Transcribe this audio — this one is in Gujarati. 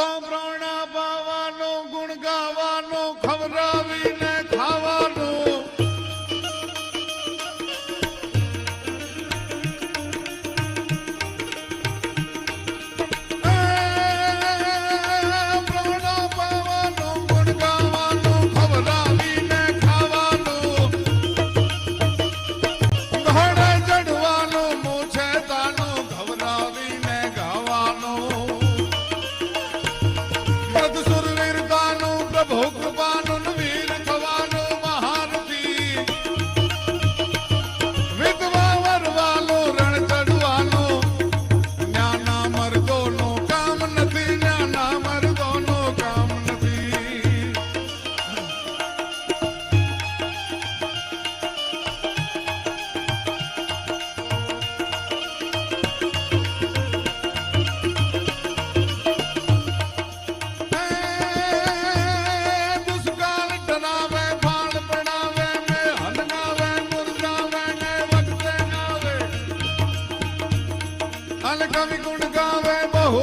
સંતા પ્રાણા પાવાનો ગુણ ગાવાનો ખવડાવી ભોગ અન કવિ ગુણ ગાવે બહુ